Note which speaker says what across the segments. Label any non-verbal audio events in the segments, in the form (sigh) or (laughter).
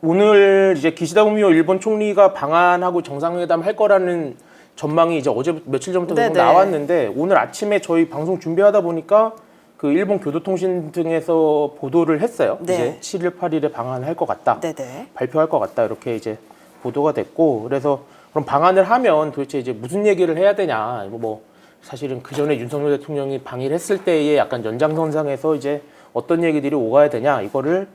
Speaker 1: 오늘 이제 기시다 후미오 일본 총리가 방한하고 정상회담 할 거라는 전망이 이제 어제 며칠 전부터 계속
Speaker 2: 네네.
Speaker 1: 나왔는데 오늘 아침에 저희 방송 준비하다 보니까 그 일본 교도통신 등에서 보도를 했어요.
Speaker 2: 네.
Speaker 1: 이제 7일 8일에 방한할 것 같다.
Speaker 2: 네네.
Speaker 1: 발표할 것 같다 이렇게 이제 보도가 됐고 그래서 그럼 방한을 하면 도대체 이제 무슨 얘기를 해야 되냐 이거 뭐 사실은 그 전에 윤석열 대통령이 방일 했을 때의 약간 연장선상에서 이제 어떤 얘기들이 오가야 되냐 이거를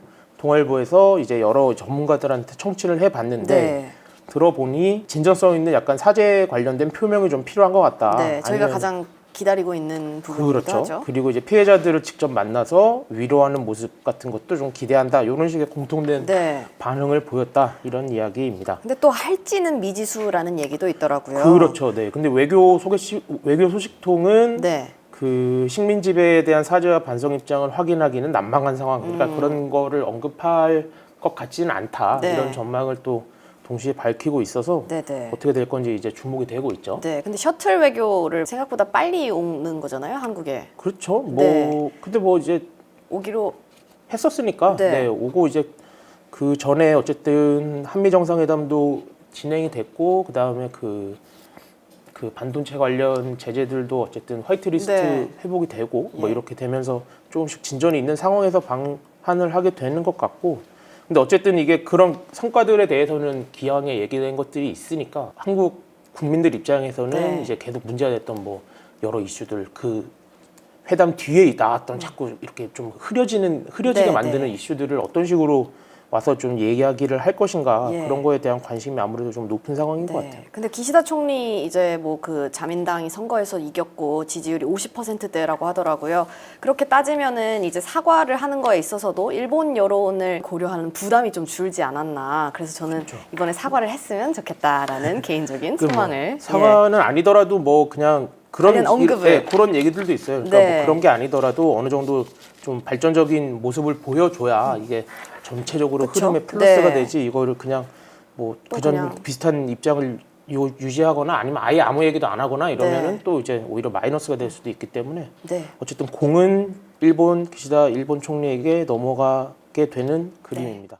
Speaker 1: 동아일보에서 이제 여러 전문가들한테 청취를 해봤는데
Speaker 2: 네.
Speaker 1: 들어보니 진정성 있는 약간 사죄 관련된 표명이 좀 필요한 것 같다.
Speaker 2: 네. 저희가
Speaker 1: 아니면
Speaker 2: 가장 기다리고 있는 부분이기도
Speaker 1: 그렇죠.
Speaker 2: 하죠.
Speaker 1: 그리고 이제 피해자들을 직접 만나서 위로하는 모습 같은 것도 좀 기대한다. 이런 식의 공통된
Speaker 2: 네.
Speaker 1: 반응을 보였다. 이런 이야기입니다.
Speaker 2: 근데 또 할지는 미지수라는 얘기도 있더라고요.
Speaker 1: 그렇죠. 네. 근데 외교 소개 시, 외교 소식통은
Speaker 2: 네.
Speaker 1: 그 식민 지배에 대한 사죄와 반성 입장을 확인하기는 난망한 상황. 그러니까
Speaker 2: 음.
Speaker 1: 그런 거를 언급할 것 같지는 않다.
Speaker 2: 네.
Speaker 1: 이런 전망을 또 동시에 밝히고 있어서
Speaker 2: 네네.
Speaker 1: 어떻게 될 건지 이제 주목이 되고 있죠.
Speaker 2: 네. 근데 셔틀 외교를 생각보다 빨리 오는 거잖아요, 한국에.
Speaker 1: 그렇죠. 뭐
Speaker 2: 네.
Speaker 1: 근데 뭐 이제
Speaker 2: 오기로
Speaker 1: 했었으니까
Speaker 2: 네.
Speaker 1: 네. 오고 이제 그 전에 어쨌든 한미 정상회담도 진행이 됐고 그 다음에 그, 그 반도체 관련 제재들도 어쨌든 화이트리스트
Speaker 2: 네.
Speaker 1: 회복이 되고 뭐
Speaker 2: 예.
Speaker 1: 이렇게 되면서 조금씩 진전이 있는 상황에서 방한을 하게 되는 것 같고 근데 어쨌든 이게 그런 성과들에 대해서는 기왕에 얘기된 것들이 있으니까 한국 국민들 입장에서는
Speaker 2: 네.
Speaker 1: 이제 계속 문제가 됐던 뭐 여러 이슈들 그 회담 뒤에 나왔던 자꾸 이렇게 좀 흐려지는 흐려지게
Speaker 2: 네,
Speaker 1: 만드는
Speaker 2: 네.
Speaker 1: 이슈들을 어떤 식으로 와서 좀 얘기하기를 할 것인가
Speaker 2: 예.
Speaker 1: 그런 거에 대한 관심이 아무래도 좀 높은 상황인 것
Speaker 2: 네.
Speaker 1: 같아요.
Speaker 2: 근데 기시다 총리 이제 뭐 그 자민당이 선거에서 이겼고 지지율이 50%대라고 하더라고요. 그렇게 따지면은 이제 사과를 하는 거에 있어서도 일본 여론을 고려하는 부담이 좀 줄지 않았나. 그래서 저는 이번에 사과를 했으면 좋겠다라는 (laughs) 개인적인
Speaker 1: 그렇죠. 그뭐
Speaker 2: 소망을
Speaker 1: 사과는 아니더라도 뭐 그냥 그런
Speaker 2: 언급을.
Speaker 1: 예, 그런 얘기들도 있어요. 그러니까
Speaker 2: 네.
Speaker 1: 뭐 그런 게 아니더라도 어느 정도 좀 발전적인 모습을 보여줘야 이게 전체적으로
Speaker 2: 그쵸?
Speaker 1: 흐름에 플러스가
Speaker 2: 네.
Speaker 1: 되지 이거를 그냥
Speaker 2: 뭐또
Speaker 1: 그전
Speaker 2: 그냥.
Speaker 1: 비슷한 입장을 유, 유지하거나 아니면 아예 아무 얘기도 안 하거나 이러면은
Speaker 2: 네.
Speaker 1: 또 이제 오히려 마이너스가 될 수도 있기 때문에
Speaker 2: 네.
Speaker 1: 어쨌든 공은 일본 기시다 일본 총리에게 넘어가게 되는 그림입니다.